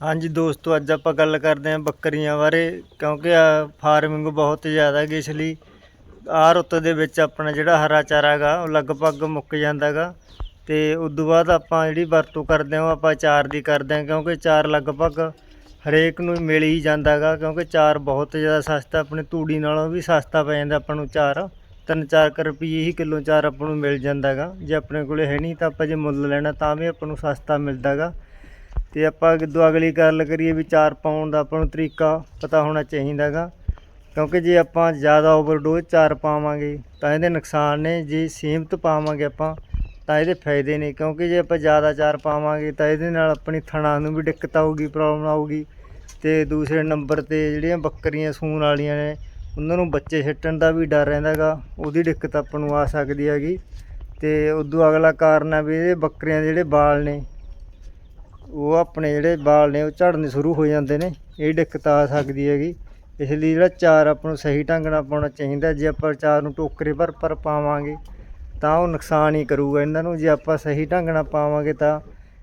ਹਾਂਜੀ ਦੋਸਤੋ, ਅੱਜ ਆਪਾਂ ਗੱਲ ਕਰਦੇ ਹਾਂ ਬੱਕਰੀਆਂ ਬਾਰੇ, ਕਿਉਂਕਿ ਫਾਰਮਿੰਗ ਬਹੁਤ ਜ਼ਿਆਦਾ ਹੈਗੀ ਇਸ ਲਈ। ਆਹ ਰੁੱਤ ਦੇ ਵਿੱਚ ਆਪਣਾ ਜਿਹੜਾ ਹਰਾ ਚਾਰਾ ਹੈਗਾ, ਉਹ ਲਗਭਗ ਮੁੱਕ ਜਾਂਦਾ ਹੈਗਾ। ਤੇ ਤੋਂ ਬਾਅਦ ਆਪਾਂ ਜਿਹੜੀ ਵਰਤੋਂ ਕਰਦੇ ਹਾਂ, ਉਹ ਆਪਾਂ ਚਾਰ ਦੀ ਕਰਦੇ ਹਾਂ, ਕਿਉਂਕਿ ਚਾਰ ਲਗਭਗ ਹਰੇਕ ਨੂੰ ਮਿਲ ਹੀ ਜਾਂਦਾ ਹੈਗਾ, ਕਿਉਂਕਿ ਚਾਰ ਬਹੁਤ ਜ਼ਿਆਦਾ ਸਸਤਾ, ਆਪਣੇ ਤੂੜੀ ਨਾਲੋਂ ਵੀ ਸਸਤਾ ਪੈ ਜਾਂਦਾ ਆਪਾਂ ਨੂੰ ਚਾਰ ਤਿੰਨ ਚਾਰ ਕੁ ਰੁਪਈਏ ਹੀ ਕਿਲੋ ਚਾਰ ਆਪਾਂ ਨੂੰ ਮਿਲ ਜਾਂਦਾ ਹੈਗਾ। ਜੇ ਆਪਣੇ ਕੋਲੇ ਹੈ ਨਹੀਂ ਤਾਂ ਆਪਾਂ ਜੇ ਮੁੱਲ ਲੈਣਾ, ਤਾਂ ਵੀ ਆਪਾਂ ਨੂੰ ਸਸਤਾ ਮਿਲਦਾ ਹੈਗਾ। ਤੇ ਆਪਾਂ ਅੱਗੋਂ ਅਗਲੀ ਗੱਲ ਕਰੀਏ ਵੀ ਚਾਰ ਪਾਉਣ ਦਾ ਆਪਾਂ ਨੂੰ ਤਰੀਕਾ ਪਤਾ ਹੋਣਾ ਚਾਹੀਦਾ ਹੈਗਾ। ਕਿਉਂਕਿ ਜੇ ਆਪਾਂ ਜ਼ਿਆਦਾ ਓਵਰਡੋਜ਼ ਚਾਰ ਪਾਵਾਂਗੇ, ਤਾਂ ਇਹਦੇ ਨੁਕਸਾਨ ਨੇ, ਜੇ ਸੀਮਤ ਪਾਵਾਂਗੇ ਆਪਾਂ, ਤਾਂ ਇਹਦੇ ਫਾਇਦੇ ਨੇ। ਕਿਉਂਕਿ ਜੇ ਆਪਾਂ ਜ਼ਿਆਦਾ ਚਾਰ ਪਾਵਾਂਗੇ, ਤਾਂ ਇਹਦੇ ਨਾਲ ਆਪਣੀ ਥਣਾ ਨੂੰ ਵੀ ਦਿੱਕਤ ਆਊਗੀ ਪ੍ਰੋਬਲਮ ਆਊਗੀ। ਤੇ ਦੂਸਰੇ ਨੰਬਰ ਤੇ ਜਿਹੜੀਆਂ ਬੱਕਰੀਆਂ ਸੂਣ ਵਾਲੀਆਂ ਨੇ, ਉਹਨਾਂ ਨੂੰ ਬੱਚੇ ਛੱਟਣ ਦਾ ਵੀ ਡਰ ਰਹਿੰਦਾ ਗਾ ਉਹਦੀ ਦਿੱਕਤ ਆਪਾਂ ਨੂੰ ਆ ਸਕਦੀ ਹੈਗੀ। ਤੇ ਉਦੋਂ ਅਗਲਾ ਕਾਰਨ ਆ ਵੀ ਇਹਦੇ ਬੱਕਰੀਆਂ ਦੇ ਜਿਹੜੇ ਬਾਲ ਨੇ ਉਹ ਆਪਣੇ ਜਿਹੜੇ ਵਾਲ ਨੇ, ਉਹ ਝੜਨੇ ਸ਼ੁਰੂ ਹੋ ਜਾਂਦੇ ਨੇ। ਇਹ ਦਿੱਕਤ ਆ ਸਕਦੀ ਹੈਗੀ। ਇਸ ਲਈ ਜਿਹੜਾ ਚਾਰ ਆਪਾਂ ਨੂੰ ਸਹੀ ਢੰਗ ਨਾਲ ਪਾਉਣਾ ਚਾਹੀਦਾ, ਜੇ ਆਪਾਂ ਚਾਰ ਨੂੰ ਟੋਕਰੇ ਭਰ ਭਰ ਪਾਵਾਂਗੇ, ਤਾਂ ਉਹ ਨੁਕਸਾਨ ਹੀ ਕਰੂਗਾ। ਇਹਨਾਂ ਨੂੰ ਜੇ ਆਪਾਂ ਸਹੀ ਢੰਗ ਨਾਲ ਪਾਵਾਂਗੇ, ਤਾਂ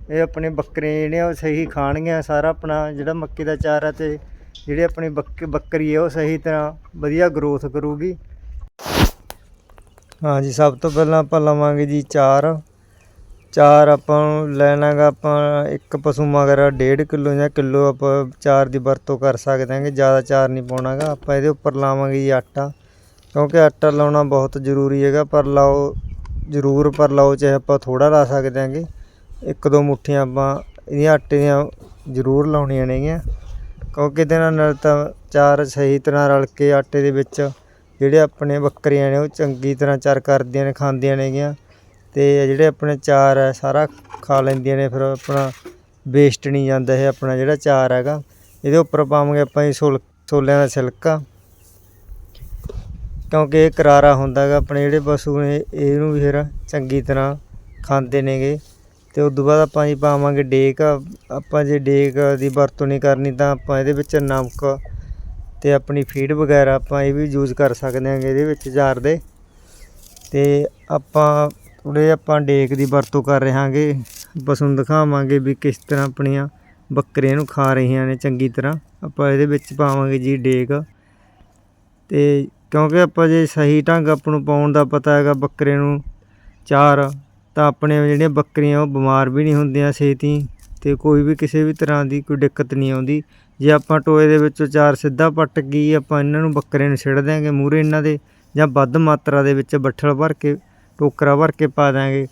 ਇਹ ਆਪਣੇ ਬੱਕਰੇ ਜਿਹੜੀਆਂ ਉਹ ਸਹੀ ਖਾਣਗੀਆਂ। ਸਾਰਾ ਆਪਣਾ ਜਿਹੜਾ ਮੱਕੀ ਦਾ ਚਾਰਾ ਤੇ ਜਿਹੜੇ ਆਪਣੀ ਬੱਕ, ਬੱਕਰੀ ਹੈ ਉਹ ਸਹੀ ਤਰ੍ਹਾਂ ਵਧੀਆ ਗਰੋਥ ਕਰੂਗੀ। ਹਾਂਜੀ, ਸਭ ਤੋਂ ਪਹਿਲਾਂ ਆਪਾਂ ਲਵਾਂਗੇ ਜੀ ਚਾਰ। ਚਾਰ ਆਪਾਂ ਨੂੰ ਲੈਣਾਗਾ ਆਪਾਂ ਇੱਕ ਪਸ਼ੂ ਮਗਰ ਡੇਢ ਕਿਲੋ ਜਾਂ ਕਿਲੋ ਆਪਾਂ ਚਾਰ ਦੀ ਵਰਤੋਂ ਕਰ ਸਕਦੇ ਹਾਂਗੇ, ਜ਼ਿਆਦਾ ਚਾਰ ਨਹੀਂ ਪਾਉਣਾਗਾ ਆਪਾਂ ਇਹਦੇ ਉੱਪਰ ਲਾਵਾਂਗੇ ਜੀ ਆਟਾ, ਕਿਉਂਕਿ ਆਟਾ ਲਾਉਣਾ ਬਹੁਤ ਜ਼ਰੂਰੀ ਹੈਗਾ, ਪਰ ਲਾਓ, ਜ਼ਰੂਰ ਪਰ ਲਾਓ, ਚਾਹੇ ਆਪਾਂ ਥੋੜਾ ਲਾ ਸਕਦੇ ਹਾਂਗੇ, ਇੱਕ ਦੋ ਮੁੱਠੀਆਂ ਆਪਾਂ ਇਹਦੀਆਂ ਆਟੇ ਦੀਆਂ ਜ਼ਰੂਰ ਲਾਉਣੀਆਂ ਨੇਗੀਆਂ, ਕਿਉਂਕਿ ਇਹਦੇ ਨਾਲ ਨਾਲ ਤਾਂ ਚਾਰ ਸਹੀ ਤਰ੍ਹਾਂ ਰਲ ਕੇ ਆਟੇ ਦੇ ਵਿੱਚ ਜਿਹੜੇ ਆਪਣੇ ਬੱਕਰੀਆਂ ਨੇ ਉਹ ਚੰਗੀ ਤਰ੍ਹਾਂ ਚਾਰ ਕਰਦੀਆਂ ਨੇ, ਖਾਂਦੀਆਂ ਨੇਗੀਆਂ ਅਤੇ ਜਿਹੜੇ ਆਪਣੇ ਚਾਰ ਹੈ, ਸਾਰਾ ਖਾ ਲੈਂਦੀਆਂ ਨੇ, ਫਿਰ ਆਪਣਾ ਵੇਸਟ ਨਹੀਂ ਜਾਂਦਾ ਇਹ ਆਪਣਾ ਜਿਹੜਾ ਚਾਰ ਹੈਗਾ। ਇਹਦੇ ਉੱਪਰ ਪਾਵਾਂਗੇ ਆਪਾਂ ਜੀ ਛੋਲ ਛੋਲਿਆਂ ਦਾ ਛਿਲਕਾ। ਕਿਉਂਕਿ ਇਹ ਕਰਾਰਾ ਹੁੰਦਾ ਹੈਗਾ, ਆਪਣੇ ਜਿਹੜੇ ਪਸ਼ੂ ਨੇ, ਇਹਨੂੰ ਵੀ ਫਿਰ ਚੰਗੀ ਤਰ੍ਹਾਂ ਖਾਂਦੇ ਨੇਗੇ। ਤੇ ਉਸ ਤੋਂ ਬਾਅਦ ਆਪਾਂ ਜੀ ਪਾਵਾਂਗੇ ਡੇਕ। ਆਪਾਂ ਜੇ ਡੇਕ ਦੀ ਵਰਤੋਂ ਨਹੀਂ ਕਰਨੀ ਤਾਂ ਆਪਾਂ ਇਹਦੇ ਵਿੱਚ ਨਮਕ ਤੇ ਆਪਣੀ ਫੀਡ ਵਗੈਰਾ ਆਪਾਂ ਇਹ ਵੀ ਯੂਜ਼ ਕਰ ਸਕਦੇ ਹਾਂਗੇ ਇਹਦੇ ਵਿੱਚ ਚਾਰ ਦੇ। ਤੇ ਆਪਾਂ ਥੋੜ੍ਹੇ ਆਪਾਂ ਡੇਕ ਦੀ ਵਰਤੋਂ ਕਰ ਰਹੇ ਹਾਂਗੇ ਪਸ਼ੂ ਨੂੰ ਦਿਖਾਵਾਂਗੇ ਵੀ ਕਿਸ ਤਰ੍ਹਾਂ ਆਪਣੀਆਂ ਬੱਕਰੀਆਂ ਨੂੰ ਖਾ ਰਹੀਆਂ ਨੇ ਚੰਗੀ ਤਰ੍ਹਾਂ। ਆਪਾਂ ਇਹਦੇ ਵਿੱਚ ਪਾਵਾਂਗੇ ਜੀ ਡੇਕ। ਤੇ ਕਿਉਂਕਿ ਆਪਾਂ ਜੇ ਸਹੀ ਢੰਗ ਆਪਾਂ ਨੂੰ ਪਾਉਣ ਦਾ ਪਤਾ ਹੈਗਾ ਬੱਕਰੇ ਨੂੰ ਚਾਰ, ਤਾਂ ਆਪਣੇ ਜਿਹੜੀਆਂ ਬੱਕਰੀਆਂ ਉਹ ਬਿਮਾਰ ਵੀ ਨਹੀਂ ਹੁੰਦੀਆਂ ਛੇਤੀ ਤੇ ਕੋਈ ਵੀ ਕਿਸੇ ਵੀ ਤਰ੍ਹਾਂ ਦੀ ਕੋਈ ਦਿੱਕਤ ਨਹੀਂ ਆਉਂਦੀ। ਜੇ ਆਪਾਂ ਟੋਏ ਦੇ ਵਿੱਚੋਂ ਚਾਰ ਸਿੱਧਾ ਪੱਟ ਗਈ ਆਪਾਂ ਇਹਨਾਂ ਨੂੰ ਬੱਕਰੇ ਨੂੰ ਛਿੜ ਦਿਆਂਗੇ ਮੂਰੇ ਇਹਨਾਂ ਦੇ ਜਾਂ ਵੱਧ ਮਾਤਰਾ ਦੇ ਵਿੱਚ ਬੱਠਲ ਭਰ ਕੇ ਟੋਕਰਾ ਭਰ ਕੇ ਪਾ ਦਾਂਗੇ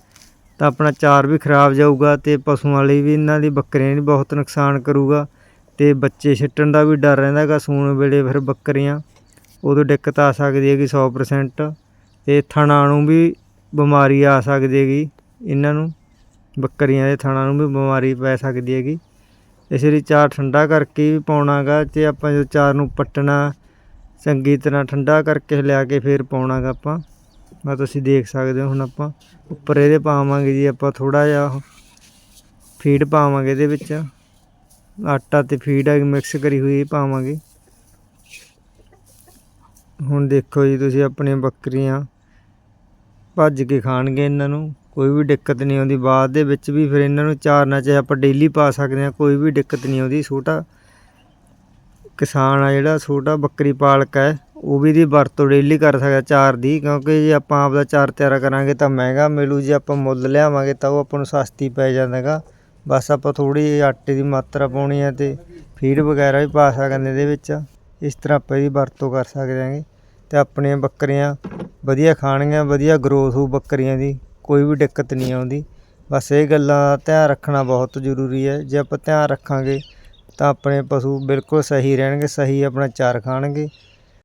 ਤਾਂ ਆਪਣਾ ਚਾਰ ਵੀ ਖਰਾਬ ਜਾਊਗਾ ਤੇ ਪਸ਼ੂਆਂ ਲਈ ਵੀ ਇਹਨਾਂ ਦੀ ਬੱਕਰੀਆਂ ਲਈ ਬਹੁਤ ਨੁਕਸਾਨ ਕਰੂਗਾ। ਤੇ ਬੱਚੇ ਛਿੱਟਣ ਦਾ ਵੀ ਡਰ ਰਹਿੰਦਾ ਹੈਗਾ ਸੂਣ ਵੇਲੇ ਫਿਰ ਬੱਕਰੀਆਂ। ਉਦੋਂ ਦਿੱਕਤ ਆ ਸਕਦੀ ਹੈਗੀ 100% ਤੇ ਥਣਾ ਨੂੰ ਵੀ ਬਿਮਾਰੀ ਆ ਸਕਦੀ ਹੈਗੀ। ਇਹਨਾਂ ਨੂੰ, ਬੱਕਰੀਆਂ ਦੇ ਥਣਾ ਨੂੰ ਵੀ ਬਿਮਾਰੀ ਪੈ ਸਕਦੀ ਹੈਗੀ। ਇਸ ਲਈ ਚਾਰ ਠੰਡਾ ਕਰਕੇ ਵੀ ਪਾਉਣਾਗਾ ਤੇ ਆਪਾਂ ਜੋ ਚਾਰ ਨੂੰ ਪੱਟਣਾ, ਚੰਗੀ ਤਰ੍ਹਾਂ ਠੰਡਾ ਕਰਕੇ ਲਿਆ ਕੇ ਫਿਰ ਪਾਉਣਾਗਾ ਆਪਾਂ। ਮੈਂ ਤੁਸੀਂ ਦੇਖ ਸਕਦੇ ਹੋ ਹੁਣ ਆਪਾਂ। ਉੱਪਰ ਇਹਦੇ ਪਾਵਾਂਗੇ ਜੀ ਆਪਾਂ ਥੋੜਾ ਜਿਹਾ ਫੀਡ ਪਾਵਾਂਗੇ ਇਹਦੇ ਵਿੱਚ। ਆਟਾ ਤੇ ਫੀਡ ਮਿਕਸ ਕਰੀ ਹੋਈ ਪਾਵਾਂਗੇ। ਹੁਣ ਦੇਖੋ ਜੀ ਤੁਸੀਂ ਆਪਣੀਆਂ ਬੱਕਰੀਆਂ ਭੱਜ ਕੇ ਖਾਣਗੇ ਇਹਨਾਂ ਨੂੰ। ਕੋਈ ਵੀ ਦਿੱਕਤ ਨਹੀਂ ਆਉਂਦੀ। ਬਾਅਦ ਦੇ ਵਿੱਚ ਵੀ ਫਿਰ ਇਹਨਾਂ ਨੂੰ ਚਾਰਨਾ ਚਾਹੇ ਆਪਾਂ ਡੇਲੀ ਪਾ ਸਕਦੇ ਹਾਂ, ਕੋਈ ਵੀ ਦਿੱਕਤ ਨਹੀਂ ਆਉਂਦੀ। ਛੋਟਾ ਕਿਸਾਨ ਆ ਜਿਹੜਾ, ਛੋਟਾ ਬੱਕਰੀ ਪਾਲਕ ਹੈ। ਉਹ ਵੀ ਦੀ ਵਰਤੋਂ ਡੇਲੀ ਕਰ ਸਕਦਾ, ਚਾਰ ਦੀ, ਕਿਉਂਕਿ ਜੇ ਆਪਾਂ ਆਪਦਾ ਚਾਰ ਤਿਆਰ ਕਰਾਂਗੇ ਤਾਂ ਮਹਿੰਗਾ ਮਿਲੂ, ਜੇ ਆਪਾਂ ਮੁੱਲ ਲਿਆਵਾਂਗੇ ਤਾਂ ਉਹ ਆਪਾਂ ਨੂੰ ਸਸਤੀ ਪੈ ਜਾਂਦਾਗਾ। ਬਸ ਆਪਾਂ ਥੋੜੀ ਜਿਹੀ ਆਟੇ ਦੀ ਮਾਤਰਾ ਪਾਉਣੀ ਹੈ ਤੇ ਫੀਡ ਵਗੈਰਾ ਵੀ ਪਾ ਸਕਦੇ ਇਹਦੇ ਵਿੱਚ। ਇਸ ਤਰ੍ਹਾਂ ਆਪਾਂ ਇਹਦੀ ਵਰਤੋਂ ਕਰ ਸਕਦੇ ਹਾਂਗੇ। ਤੇ ਆਪਣੀਆਂ ਬੱਕਰੀਆਂ ਵਧੀਆ ਖਾਣਗੀਆਂ, ਵਧੀਆ ਗਰੋਥ ਹੋਊ ਬੱਕਰੀਆਂ ਦੀ, ਕੋਈ ਵੀ ਦਿੱਕਤ ਨਹੀਂ ਆਉਂਦੀ। ਬਸ ਇਹ ਗੱਲਾਂ ਦਾ ਧਿਆਨ ਰੱਖਣਾ ਬਹੁਤ ਜ਼ਰੂਰੀ ਹੈ। ਜੇ ਆਪਾਂ ਧਿਆਨ ਰੱਖਾਂਗੇ ਤਾਂ ਆਪਣੇ ਪਸ਼ੂ ਬਿਲਕੁਲ ਸਹੀ ਰਹਿਣਗੇ, ਸਹੀ ਆਪਣਾ ਚਾਰ ਖਾਣਗੇ।